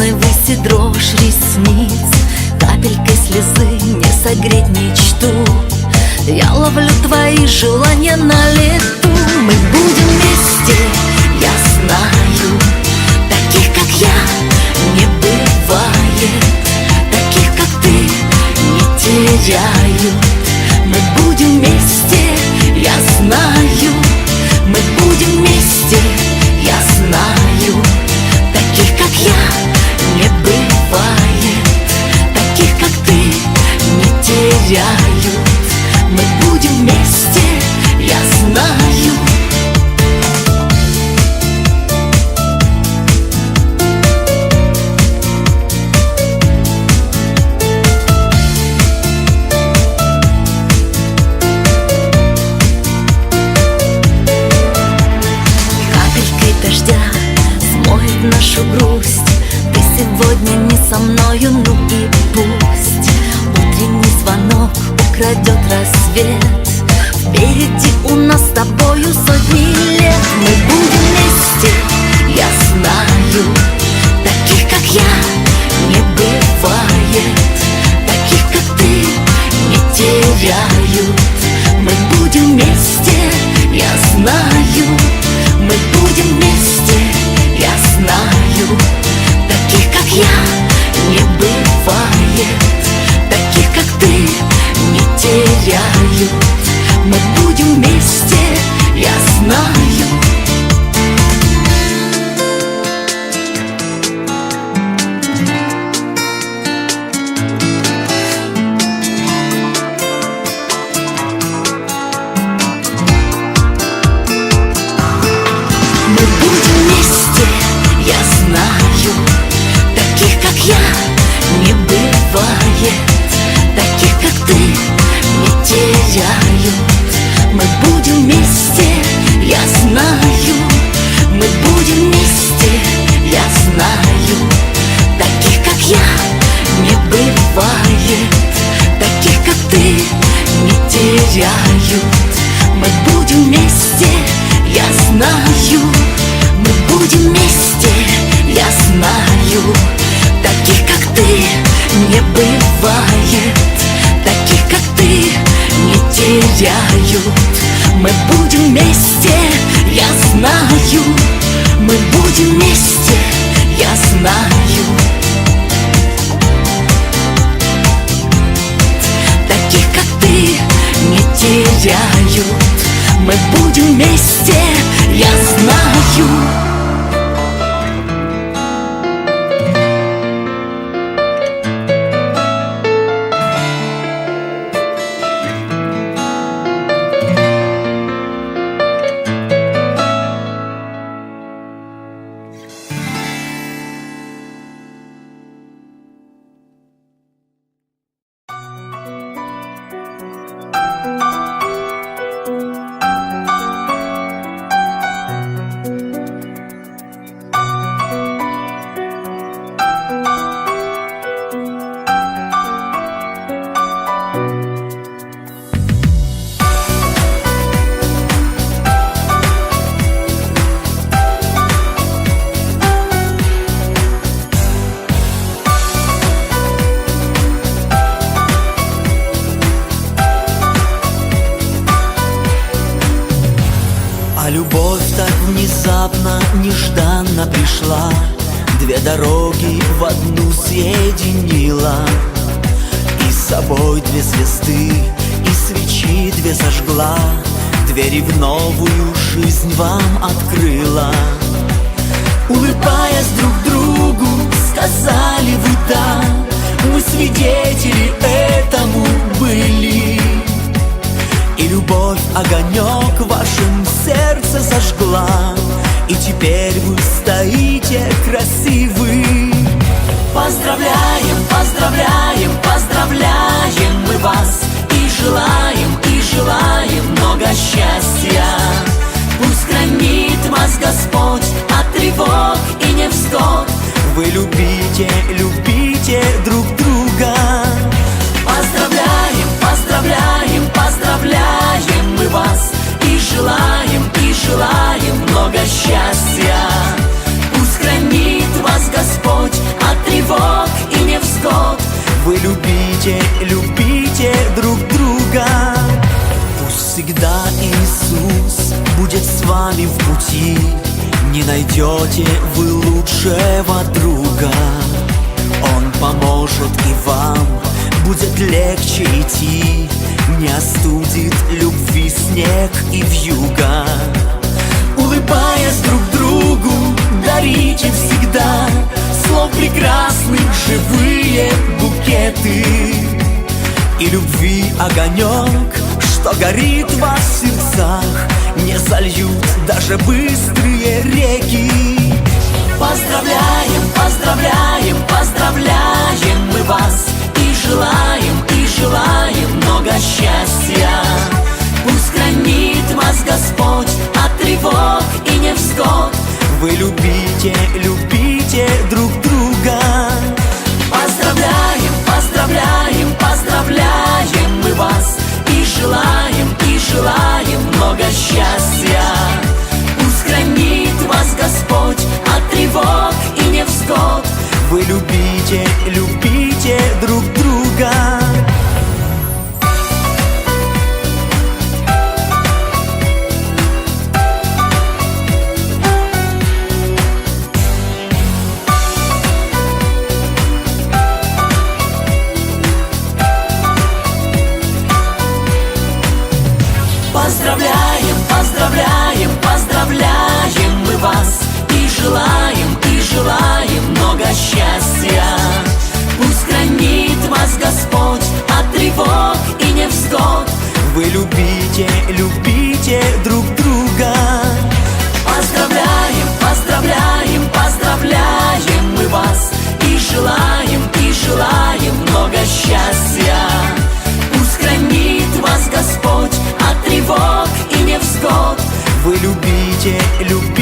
звездной выси дрожь ресниц Капелькой слезы не согреть мечту. Я ловлю твои желания на лету. Мы будем вместе, я знаю. Таких, как я, не бывает. Таких, как ты, не теряют Мы будем вместе, мною, ну и пусть. Утренний звонок украдет рассвет. Впереди у нас с тобою сотни вместе, я знаю Мы будем вместе, я знаю. Мы будем вместе, я знаю. Таких, как ты, не бывает. Таких, как ты, не теряют. Мы будем вместе, я знаю. Мы будем вместе, я знаю теряют Мы будем вместе, я знаю внезапно, нежданно пришла. Две дороги в одну соединила. И с собой две звезды, и свечи две зажгла. Двери в новую жизнь вам открыла. Улыбаясь друг другу, сказали вы да Мы свидетели этому были огонек в вашем сердце зажгла. И теперь вы стоите красивы. Поздравляем, поздравляем, поздравляем мы вас. И желаем, и желаем много счастья. Пусть хранит вас Господь от тревог и невзгод. Вы любите, любите друг Всегда Иисус будет с вами в пути. Не найдете вы лучшего друга. Он поможет и вам будет легче идти. Не остудит любви снег и вьюга. Улыбаясь друг другу, дарите всегда Слов прекрасных живые букеты. И любви огонек, что горит в вас сердцах. Не зальют даже быстрые реки. Поздравляем, поздравляем, поздравляем мы вас. И желаем, и желаем Вы любите, любите друг друга. Поздравляем, поздравляем, поздравляем мы вас. И желаем, и желаем много счастья. Пусть хранит вас Господь от тревог и невзгод. Вы любите, любите